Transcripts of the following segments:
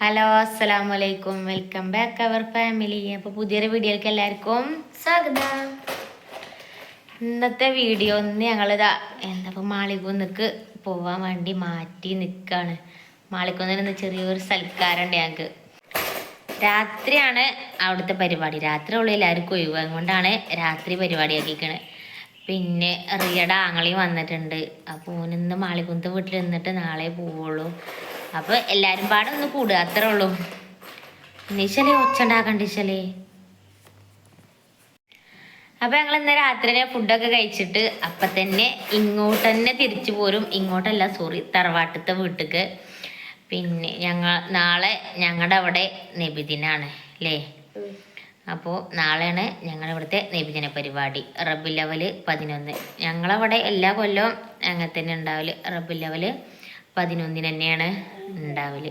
Hello അസ്സലാമു അലൈക്കും welcome back അവർ family അപ്പോൾ പുതിയൊരു വീഡിയോയിലേക്ക് എല്ലാവർക്കും സ്വാഗതം. ഇന്നത്തെ വീഡിയോ ഒന്ന് ഞങ്ങളിതാ എന്താ ഇപ്പോൾ മാളികുന്നക്ക് പോവാൻ വേണ്ടി മാറ്റി നിൽക്കുകയാണ് മാളികുന്നിന് നിന്ന് ചെറിയൊരു സൽക്കാരമുണ്ട് ഞങ്ങൾക്ക് രാത്രിയാണ് അവിടുത്തെ പരിപാടി. രാത്രി ഉള്ള എല്ലാവർക്കും ഒഴിവ്. അതുകൊണ്ടാണ് രാത്രി പരിപാടി ആക്കിക്കണത് പിന്നെ റിയയുടെ ആങ്ങളി വന്നിട്ടുണ്ട്. അപ്പോൾ ഓനിന്ന് മാളികുന്നത്തെ വീട്ടിൽ നിന്നിട്ട് നാളെ പോവുള്ളൂ. അപ്പോൾ എല്ലാരും പാടെ ഒന്ന് കൂടുക അത്രേ ഉള്ളൂ. നിശലേ ഒച്ച ഉണ്ടാക്കണ്ടിശലേ അപ്പൊ ഞങ്ങൾ ഇന്ന് രാത്രി ഫുഡൊക്കെ കഴിച്ചിട്ട് അപ്പൊ തന്നെ ഇങ്ങോട്ട് തന്നെ തിരിച്ചു പോരും. ഇങ്ങോട്ടല്ല സോറി തറവാട്ടത്തെ വീട്ടിക്ക്. പിന്നെ ഞങ്ങൾ നാളെ ഞങ്ങളുടെ അവിടെ നബിദിനാണ് അല്ലേ അപ്പോൾ നാളെയാണ് ഞങ്ങളുടെ ഇവിടുത്തെ നബിദിന പരിപാടി റബ്ബി ലെവൽ പതിനൊന്ന്. ഞങ്ങളവിടെ എല്ലാ കൊല്ലവും അങ്ങനെ തന്നെ ഉണ്ടാവൽ റബ്ബി ലെവൽ പതിനൊന്നിന് തന്നെയാണ് ഉണ്ടാവൽ.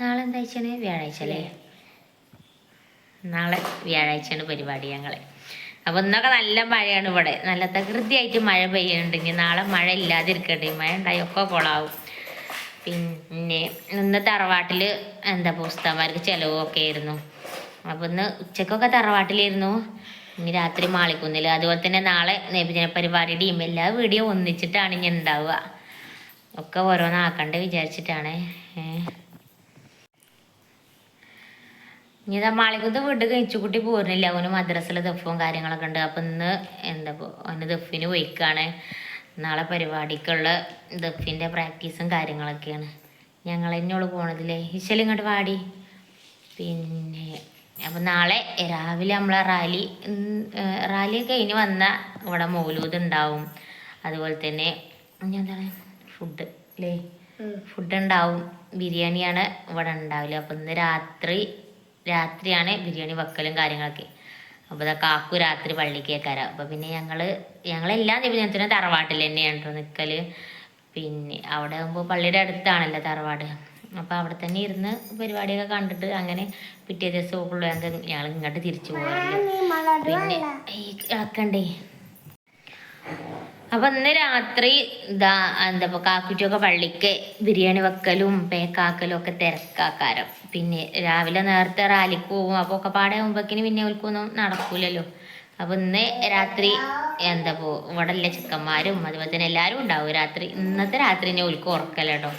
നാളെ എന്താ വെച്ചാണ്? വ്യാഴാഴ്ച അല്ലേ? നാളെ വ്യാഴാഴ്ചയാണ് പരിപാടി ഞങ്ങളെ. അപ്പൊ ഇന്നൊക്കെ നല്ല മഴയാണ് ഇവിടെ. നല്ല തകൃതിയായിട്ട് മഴ പെയ്യുന്നുണ്ടെങ്കിൽ നാളെ മഴ ഇല്ലാതിരിക്കട്ടെ. മഴ ഉണ്ടായി ഒക്കെ കൊളാവും. പിന്നെ ഇന്ന് തറവാട്ടിൽ എന്താ പുസ്തകന്മാർക്ക് ചിലവൊക്കെ ആയിരുന്നു. അപ്പൊ ഇന്ന് ഉച്ചക്കൊക്കെ തറവാട്ടിലായിരുന്നു. ഇനി രാത്രി മാളിക്കുന്നില്ല അതുപോലെ തന്നെ നാളെ നബിദിന പരിപാടിയുടെയും എല്ലാ വീഡിയോ ഒന്നിച്ചിട്ടാണ് ഇനി ഉണ്ടാവുക. ഒക്കെ ഓരോന്നാക്കണ്ട് വിചാരിച്ചിട്ടാണ്. ഇനി ഇതാ മാളികുന്ന് വീട് കഴിച്ചുകുട്ടി പോരുന്നില്ല. അവന് മദ്രസിൽ ദഫും കാര്യങ്ങളൊക്കെ ഉണ്ട്. അപ്പം ഇന്ന് എന്താ അവന് ദഫിന് പോയിക്കാണ്. നാളെ പരിപാടിക്കുള്ള ദഫിന്റെ പ്രാക്ടീസും കാര്യങ്ങളൊക്കെയാണ്. ഞങ്ങൾ എന്നോട് പോണതില്ലേ ഇശൽ ഇങ്ങോട്ട് പാടി പിന്നെ അപ്പം നാളെ രാവിലെ നമ്മളെ റാലി റാലി കഴിഞ്ഞ് വന്ന ഇവിടെ മൗലൂദ് ഉണ്ടാവും. അതുപോലെ തന്നെ എന്താണ് ഫുഡ് അല്ലേ ഫുഡ് ഉണ്ടാവും. ബിരിയാണിയാണ് ഇവിടെ ഉണ്ടാവില്ല അപ്പം ഇന്ന് രാത്രി രാത്രിയാണ് ബിരിയാണി വെക്കലും കാര്യങ്ങളൊക്കെ. അപ്പോൾ ഇതാ കാക്കു രാത്രി പള്ളിക്ക് കയറാം അപ്പോൾ പിന്നെ ഞങ്ങൾ ഞങ്ങളെല്ലാം ദിവസത്തിനും തറവാട്ടിൽ തന്നെയാണ് കേട്ടോ നിൽക്കൽ പിന്നെ അവിടെ ആകുമ്പോൾ പള്ളിയുടെ അടുത്താണല്ലോ തറവാട്. അപ്പോൾ അവിടെ തന്നെ ഇരുന്ന് പരിപാടിയൊക്കെ കണ്ടിട്ട് അങ്ങനെ പിറ്റേ ദിവസം പോകുള്ളൂ ഞങ്ങൾ ഇങ്ങോട്ട് തിരിച്ചു പോകാറില്ല പിന്നെ ഈ ഇളക്കണ്ടേ അപ്പൊ ഇന്ന് രാത്രി ഇതാ എന്താ കാക്കുറ്റിയൊക്കെ പള്ളിക്ക് ബിരിയാണി വെക്കലും പേക്കാക്കലും ഒക്കെ തിരക്കാക്കാരം പിന്നെ രാവിലെ നേരത്തെ റാലിക്ക് പോകും. അപ്പൊ ഒക്കെ പാടെ ആകുമ്പോക്കിന് പിന്നെ അവർക്കൊന്നും നടക്കൂലല്ലോ. അപ്പൊ ഇന്ന് രാത്രി എന്താ പോ ഇവിടെ ഉള്ള ചിക്കന്മാരും അതുപോലെ തന്നെ എല്ലാരും ഉണ്ടാവും. രാത്രി ഇന്നത്തെ രാത്രി ഞാൻ ഒൽക്ക് ഉറക്കല്ലോ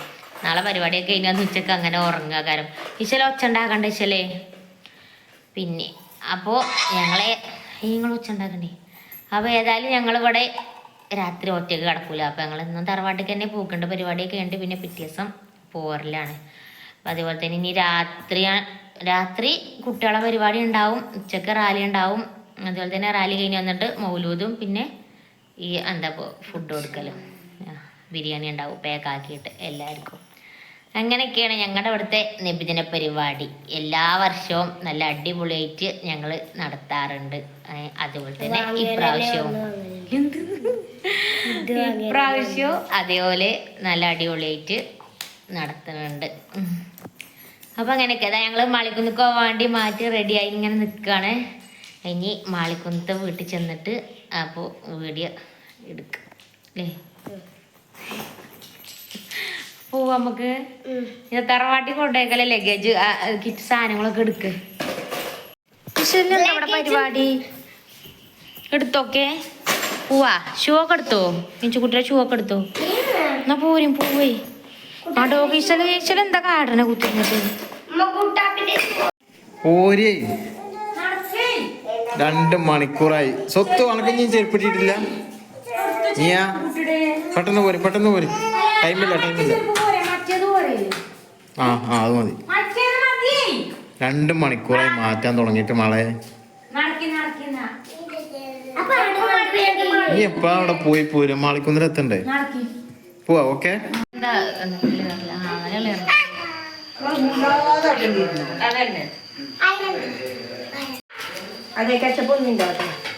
നാളെ പരിപാടിയൊക്കെ കഴിഞ്ഞാൽ ഉച്ചയ്ക്ക് അങ്ങനെ ഉറങ്ങുക കാരം ഇശല ഒച്ച ഉണ്ടാക്കണ്ട ഇശലേ? പിന്നെ അപ്പോൾ ഞങ്ങളെ നിങ്ങൾ ഉച്ച ഉണ്ടാക്കണ്ടേ? അപ്പോൾ ഏതായാലും ഞങ്ങളിവിടെ രാത്രി ഒറ്റയ്ക്ക് കിടക്കൂല. അപ്പോൾ ഞങ്ങൾ ഇന്നും തറവാട്ടിക്ക് തന്നെ പൂക്കേണ്ട. പരിപാടിയൊക്കെ ഉണ്ട് പിന്നെ പിറ്റേ ദിവസം പോരലാണ് അപ്പം അതുപോലെ തന്നെ ഇനി രാത്രി രാത്രി കുട്ടികളെ പരിപാടി ഉണ്ടാവും ഉച്ചയ്ക്ക് റാലി ഉണ്ടാവും. അതുപോലെ തന്നെ റാലി കഴിഞ്ഞ് വന്നിട്ട് മൗലൂദും പിന്നെ ഈ എന്താ ഫുഡ് കൊടുക്കലും. ബിരിയാണി ഉണ്ടാവും പാക്കാക്കിയിട്ട് എല്ലാവർക്കും. അങ്ങനെയൊക്കെയാണ് ഞങ്ങളുടെ ഇവിടുത്തെ നിബിദിന പരിപാടി. എല്ലാ വർഷവും നല്ല അടിപൊളിയായിട്ട് ഞങ്ങൾ നടത്താറുണ്ട്. അതുപോലെ തന്നെ ഇപ്രാവശ്യവും. ഇപ്രാവശ്യവും അതേപോലെ നല്ല അടിപൊളിയായിട്ട് നടത്തുന്നുണ്ട്. അപ്പം അങ്ങനെയൊക്കെ. അതാ ഞങ്ങൾ മാളിക്കുന്നിക്ക് വേണ്ടി മാറ്റി റെഡിയായി ഇങ്ങനെ നിൽക്കുകയാണ് ഇനി മാളിക്കുന്നത്തെ വീട്ടിൽ ചെന്നിട്ട് അപ്പോൾ വീഡിയോ എടുക്കുക അല്ലേ പോവാ നമുക്ക്. തറവാട്ടി കൊണ്ടേക്കല്ലേ ലഗേജ് കിറ്റ് സാധനങ്ങളൊക്കെ എടുക്ക്. പരിപാടി? എടുത്തോക്കെ? പോവാ. ഷൂ ഒക്കെ എടുത്തോ കുട്ടിയുടെ ഷൂ ഒക്കെ എടുത്തോ. എന്നാ പോരും പോവേ. ആ ഡോഗീസൽ ചേച്ചി എന്താ കാടനെ കുത്തിരുന്നത് ഓരേ രണ്ട് മണിക്കൂറായി. സ്വത്ത് ഉണക്ക് ഞാൻ ചെരുപ്പിട്ടിട്ടില്ല. നീയാ പെട്ടെന്ന് പോര് പെട്ടെന്ന് പോര്. ടൈമില്ല ടൈമില്ല ആ ആ അത് മതി. രണ്ട് മണിക്കൂറായി മാറ്റാൻ തുടങ്ങിയിട്ട് മളെ. നീ എപ്പോഴാ അവിടെ പോയി പോരും? മാളിക്കുന്നിൽ എത്തണ്ടേ? പോവാ ഓക്കെ? അതെ കച്ചപ്പൊന്നുണ്ടോ ഏ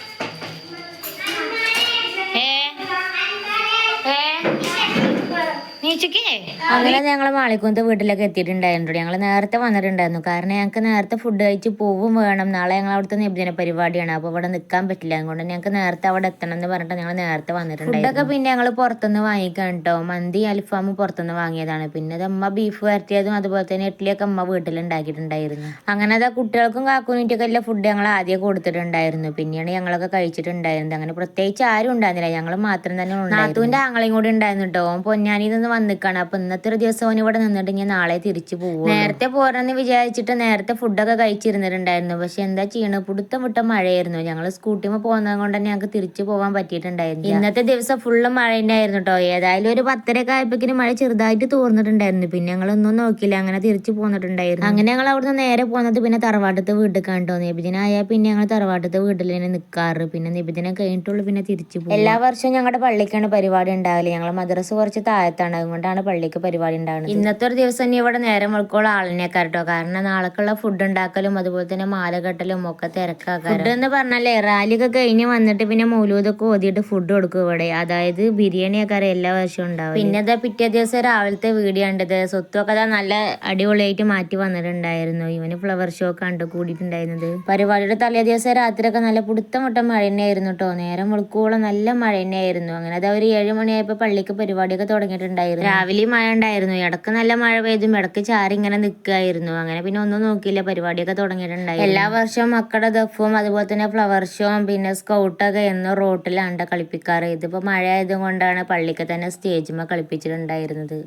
അങ്ങനെ ഞങ്ങൾ മാളിക്കുന്നത്തെ വീട്ടിലൊക്കെ എത്തിയിട്ടുണ്ടായിരുന്നു ഞങ്ങൾ നേരത്തെ വന്നിട്ടുണ്ടായിരുന്നു. കാരണം ഞങ്ങൾക്ക് നേരത്തെ ഫുഡ് കഴിച്ച് പോവും വേണം. നാളെ ഞങ്ങൾ അവിടുത്തെ നിബന്ധന പരിപാടിയാണ്. അപ്പോൾ ഇവിടെ നിൽക്കാൻ പറ്റില്ല. അതുകൊണ്ട് ഞങ്ങൾക്ക് നേരത്തെ അവിടെ എത്തണം എന്ന് പറഞ്ഞിട്ട് ഞങ്ങൾ നേരത്തെ വന്നിട്ടുണ്ട് ഇതൊക്കെ പിന്നെ ഞങ്ങൾ പുറത്തുനിന്ന് വാങ്ങിക്കാൻ കേട്ടോ മന്തി അൽഫാം പുറത്തുനിന്ന് വാങ്ങിയതാണ്. പിന്നെ അത് അമ്മ ബീഫ് വരട്ടിയതും അതുപോലെ തന്നെ ഇഡ്ഡലിയൊക്കെ അമ്മ വീട്ടിലുണ്ടാക്കിയിട്ടുണ്ടായിരുന്നു അങ്ങനെ അതാ കുട്ടികൾക്കും കാക്കൂനിറ്റൊക്കെ എല്ലാ ഫുഡ് ഞങ്ങൾ ആദ്യം കൊടുത്തിട്ടുണ്ടായിരുന്നു. പിന്നെയാണ് ഞങ്ങളൊക്കെ കഴിച്ചിട്ടുണ്ടായിരുന്നത് അങ്ങനെ പ്രത്യേകിച്ച് ആരും ഉണ്ടായിരുന്നില്ല. ഞങ്ങൾ മാത്രം തന്നെ നാത്തുവിന്റെ ആങ്ങളെയും കൂടി ഉണ്ടായിരുന്നു കേട്ടോ പൊന്നാനിയിൽ നിന്ന് വന്നിക്കാണ് അപ്പൊ ഇന്നത്തെ ഒരു ദിവസം ഓൻ ഇവിടെ നിന്നിട്ട് ഞാൻ നാളെ തിരിച്ചു പോകും നേരത്തെ പോരെന്ന് വിചാരിച്ചിട്ട് നേരത്തെ ഫുഡൊക്കെ കഴിച്ചിരുന്നിട്ടുണ്ടായിരുന്നു. പക്ഷെ എന്താ ചെയ്യണ? പുടുത്തം വിട്ട മഴയായിരുന്നു. ഞങ്ങൾ സ്കൂട്ടിമ പോകുന്നത് കൊണ്ട് തന്നെ ഞങ്ങൾക്ക് തിരിച്ചു പോകാൻ പറ്റിയിട്ടുണ്ടായിരുന്നു ഇന്നത്തെ ദിവസം ഫുള്ള് മഴ ഉണ്ടായിരുന്നു കേട്ടോ ഏതായാലും ഒരു പത്തരയൊക്കെ ആയപ്പോഴേക്കും മഴ ചെറുതായിട്ട് തോർന്നിട്ടുണ്ടായിരുന്നു. പിന്നെ ഞങ്ങൾ ഒന്നും നോക്കില്ല അങ്ങനെ തിരിച്ചു പോന്നിട്ടുണ്ടായിരുന്നു. അങ്ങനെ ഞങ്ങൾ അവിടുന്ന് നേരെ പോകുന്നത് പിന്നെ തറവാട്ടത്തെ വീട്ടിൽ കണ്ടോ നിബിജനായാൽ പിന്നെ ഞങ്ങൾ തറവാട്ടത്തെ വീട്ടിൽ തന്നെ നിൽക്കാറ് പിന്നെ നിബിദിനെ കഴിഞ്ഞിട്ടുള്ളൂ പിന്നെ തിരിച്ചു പോകും എല്ലാ വർഷവും ഞങ്ങളുടെ പള്ളിക്കാണ് പരിപാടി ഉണ്ടാവില്ല ഞങ്ങൾ മദ്രസ് കുറച്ച് താഴത്താണ്. അതുകൊണ്ടാണ് പള്ളിക്ക് പരിപാടി ഉണ്ടാകുന്നത് ഇന്നത്തെ ഒരു ദിവസം ഇനി ഇവിടെ നേരം വെളുക്കോളം ആളിനെ കേട്ടോ. കാരണം നാളേക്കുള്ള ഫുഡ് ഉണ്ടാക്കലും അതുപോലെ തന്നെ മാല കെട്ടലും ഒക്കെ തിരക്കാക്കാം ഫുഡ് എന്ന് പറഞ്ഞാലേ റാലിയൊക്കെ കഴിഞ്ഞ് വന്നിട്ട് പിന്നെ മൗലൂദൊക്കെ ഓതിയിട്ട് ഫുഡ് കൊടുക്കും ഇവിടെ. അതായത് ബിരിയാണി ഒക്കെ എല്ലാ വർഷവും ഉണ്ടാവും പിന്നെ ഇതാ പിറ്റേ ദിവസം രാവിലത്തെ വീഡിയോ കണ്ടത് സ്വത്തൊക്കെ അതാ നല്ല അടിപൊളിയായിട്ട് മാറ്റി വന്നിട്ടുണ്ടായിരുന്നു. ഇവന് ഫ്ലവർ ഷോ ഒക്കെ കണ്ടു കൂടിയിട്ടുണ്ടായിരുന്നത്. പരിപാടിയുടെ തലേ ദിവസം രാത്രിയൊക്കെ നല്ല പുടുത്ത മുട്ട മഴ തന്നെയായിരുന്നു കേട്ടോ നേരം വെളുക്കോളം നല്ല മഴ തന്നെയായിരുന്നു. അങ്ങനെ അത് ഒരു ഏഴ് മണിയായപ്പോ പള്ളിക്ക് പരിപാടിയൊക്കെ തുടങ്ങിയിട്ടുണ്ടായിരുന്നു. രാവിലെ മഴ ഉണ്ടായിരുന്നു. ഇടയ്ക്ക് നല്ല മഴ പെയ്തും ഇടയ്ക്ക് ചാരി ഇങ്ങനെ നിൽക്കുകയായിരുന്നു അങ്ങനെ പിന്നെ ഒന്നും നോക്കിയില്ല. പരിപാടിയൊക്കെ തുടങ്ങിയിട്ടുണ്ടായി എല്ലാ വർഷവും മക്കളുടെ ദഫും അതുപോലെ തന്നെ ഫ്ലവർ ഷോയും പിന്നെ സ്കൗട്ടൊക്കെ എന്നും റോട്ടിലാണ് കളിപ്പിക്കാറ്. ഇതിപ്പോ മഴ ആയതുകൊണ്ടാണ് പള്ളിക്ക് തന്നെ സ്റ്റേജുമ്മ കളിപ്പിച്ചിട്ടുണ്ടായിരുന്നത്.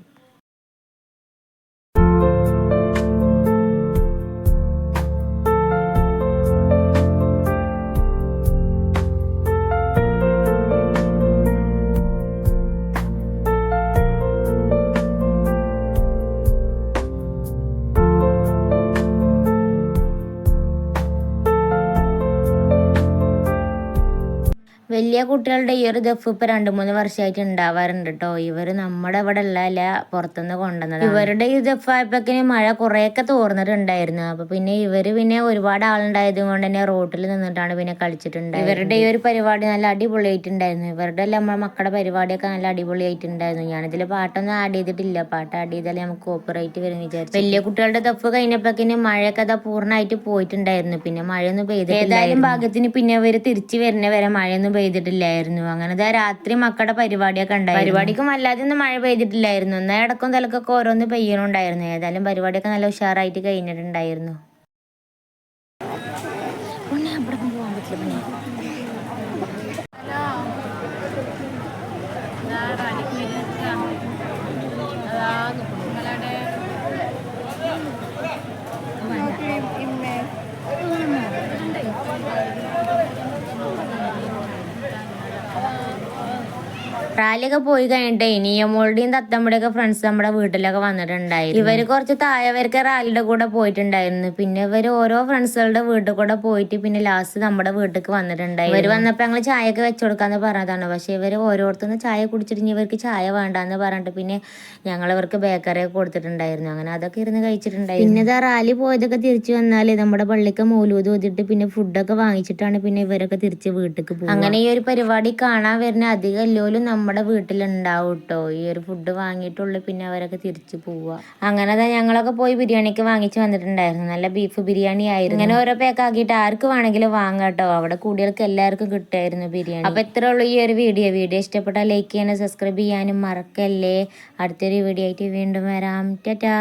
വലിയ കുട്ടികളുടെ ഈ ഒരു ദഫ് ഇപ്പൊ രണ്ടു മൂന്ന് വർഷമായിട്ട് ഉണ്ടാവാറുണ്ട് കേട്ടോ ഇവർ നമ്മുടെ ഇവിടെ ഉള്ള അല്ല പുറത്തുനിന്ന് കൊണ്ടുവന്നത് ഇവരുടെ ഈ ദഫ് ആയപ്പോക്കിന് മഴ കുറെയൊക്കെ തോർന്നിട്ടുണ്ടായിരുന്നു. അപ്പൊ പിന്നെ ഇവർ പിന്നെ ഒരുപാട് ആളുണ്ടായത് കൊണ്ട് തന്നെ റോട്ടിൽ നിന്നിട്ടാണ് പിന്നെ കളിച്ചിട്ടുണ്ട് ഇവരുടെ ഈ ഒരു പരിപാടി നല്ല അടിപൊളിയായിട്ടുണ്ടായിരുന്നു. ഇവരുടെ എല്ലാം നമ്മുടെ മക്കളുടെ പരിപാടിയൊക്കെ നല്ല അടിപൊളിയായിട്ടുണ്ടായിരുന്നു. ഞാനിതിൽ പാട്ടൊന്നും ആഡ് ചെയ്തിട്ടില്ല. പാട്ട് ആഡ് ചെയ്താലേ നമുക്ക് കോപ്പറേറ്റ് വരും വിചാരിച്ചു. വലിയ കുട്ടികളുടെ ദഫ് കഴിഞ്ഞപ്പോക്കിന് മഴയൊക്കെ അതാ പൂർണമായിട്ട് പോയിട്ടുണ്ടായിരുന്നു. പിന്നെ മഴയൊന്നും പെയ്തില്ല ഏതായാലും ഭാഗ്യത്തിന് പിന്നെ ഇവർ തിരിച്ചു വരുന്ന വരെ മഴയൊന്നും പെയ്തിട്ടില്ലായിരുന്നു. അങ്ങനെ ദാ രാത്രി മക്കളുടെ പരിപാടിയൊക്കെ ഉണ്ടായി പരിപാടിക്കും അല്ലാതെ ഒന്നും മഴ പെയ്തിട്ടില്ലായിരുന്നു. എന്നാൽ ഇടക്കും തലക്കൊക്കെ ഓരോന്ന് പെയ്യണുണ്ടായിരുന്നു. ഏതായാലും പരിപാടിയൊക്കെ നല്ല ഉഷാറായിട്ട് കഴിഞ്ഞിട്ടുണ്ടായിരുന്നു. റാലിയൊക്കെ പോയി കഴിഞ്ഞിട്ട് ഇനിയമോളുടെയും തത്തമ്മയുടെയൊക്കെ ഫ്രണ്ട്സ് നമ്മുടെ വീട്ടിലൊക്കെ വന്നിട്ടുണ്ടായി ഇവർ കുറച്ച് തായവർക്ക് റാലിയുടെ കൂടെ പോയിട്ടുണ്ടായിരുന്നു. പിന്നെ ഇവർ ഓരോ ഫ്രണ്ട്സുകളുടെ വീട്ടിൽ കൂടെ പോയിട്ട് പിന്നെ ലാസ്റ്റ് നമ്മുടെ വീട്ടിലേക്ക് വന്നിട്ടുണ്ടായി ഇവർ വന്നപ്പോ ഞങ്ങൾ ചായയൊക്കെ വെച്ചു കൊടുക്കാന്ന് പറഞ്ഞതാണ്. പക്ഷെ ഇവർ ഓരോരുത്തരും ചായ കുടിച്ചിട്ട് ഇവർക്ക് ചായ വേണ്ടാന്ന് പറഞ്ഞിട്ട് പിന്നെ ഞങ്ങൾ ഇവർക്ക് ബേക്കറി ഒക്കെ കൊടുത്തിട്ടുണ്ടായിരുന്നു. അങ്ങനെ അതൊക്കെ ഇരുന്ന് കഴിച്ചിട്ടുണ്ടായി പിന്നെ ഇതാ റാലി പോയതൊക്കെ തിരിച്ചു വന്നാൽ നമ്മുടെ പള്ളിക്ക് മൂലൂത് ഓതിട്ട് പിന്നെ ഫുഡൊക്കെ വാങ്ങിച്ചിട്ടാണ് പിന്നെ ഇവരൊക്കെ തിരിച്ച് വീട്ടിലേക്ക് പോകും അങ്ങനെ ഈ ഒരു പരിപാടി കാണാൻ വരുന്ന അധികം എല്ലാവരും നമ്മുടെ വീട്ടിലുണ്ടാവും കേട്ടോ ഈ ഒരു ഫുഡ് വാങ്ങിയിട്ടുള്ളു പിന്നെ അവരൊക്കെ തിരിച്ചു പോവുക അങ്ങനെ തന്നെ ഞങ്ങളൊക്കെ പോയി ബിരിയാണിക്ക് വാങ്ങിച്ച് വന്നിട്ടുണ്ടായിരുന്നു. നല്ല ബീഫ് ബിരിയാണി ആയിരുന്നു. ഇങ്ങനെ ഓരോ പേക്ക് ആക്കിയിട്ട് ആർക്ക് വേണമെങ്കിലും വാങ്ങാം കേട്ടോ അവിടെ കൂടിയവർക്ക് എല്ലാവർക്കും കിട്ടുമായിരുന്നു ബിരിയാണി. അപ്പൊ ഇത്രേ ഉള്ളൂ ഈ ഒരു വീഡിയോ വീഡിയോ ഇഷ്ടപ്പെട്ടാൽ ലൈക്ക് ചെയ്യാനും സബ്സ്ക്രൈബ് ചെയ്യാനും മറക്കല്ലേ. അടുത്തൊരു വീഡിയോ ആയിട്ട് വീണ്ടും വരാം. ടാറ്റാ.